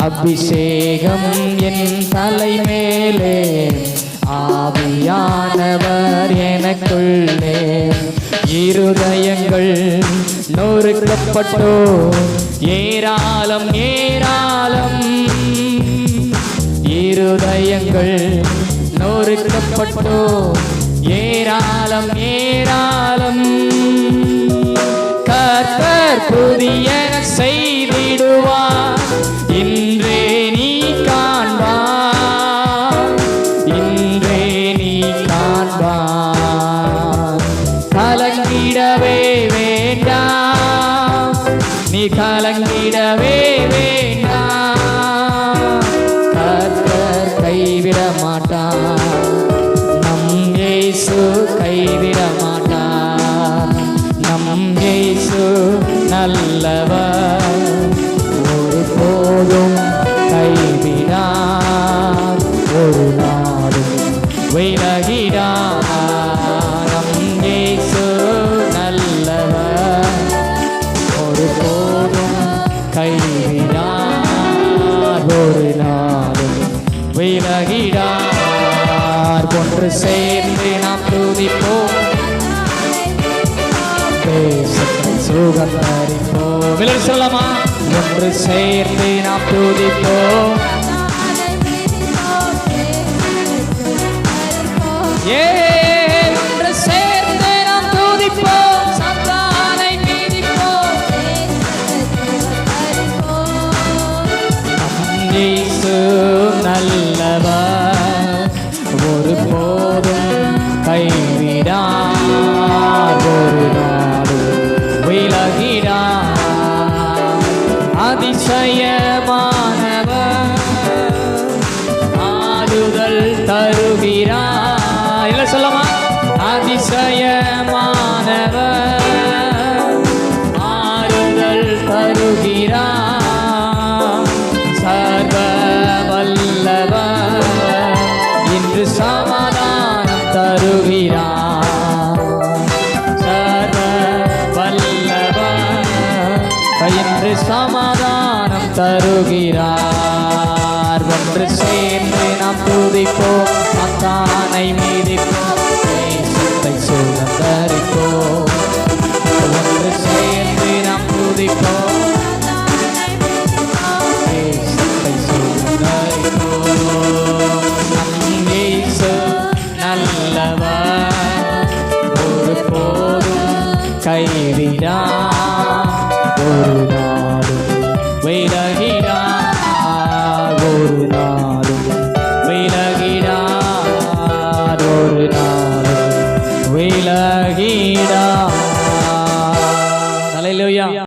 அபிஷேகம் என் தலைமேலே. ஆவியானவர் எனக்குள்ளே. இருதயங்கள் நொறுக்கப்பட்டோ ஏராளம் ஏராளம். இருதயங்கள் நொறுக்கப்பட்டோ ஏராளம் ஏராளம். கர்த்தர் புதிய செய்திடுவார். நீ கலங்கிடவே வேண்டாம். கர்த்தர் கைவிட மாட்டான் நம் ஏசு கைவிட மாட்டான். நம் ஏசு நல்லவர். ஒரு போதும் கைவிடார் ஒரு நாடும் விலகிடார் நம் ஏசு நல்லவர். ஒரு போ விலகிடார். ஒன்று சேர்ந்து நாம் துதிப்போம். தேசத்தை சுகந்தரிப்போம். விலகி சொல்லலாமா? ஒன்று சேர்ந்து நாம் துதிப்போம். ஏ அதிசயமானவர் ஆறுதல் தருகிறார் இல்ல சொல்லமா அதிசயமானவர். ஆறுதல் தருகிறார் சர்வ வல்லவர் இன்று சமாதானம் தருகிறார். சர்வ வல்லவர் இன்று சமாதானம் தருகிறார். ஒன்று சேர்ந்து நாம் துதிப்போம். அத்தானை மீதிப்போம் தேசத்தை சுதந்தரிப்போம் ஒன்று சேர்ந்து நாம் துதிப்போம். ஒரு போதும் கைவிடா ஒரு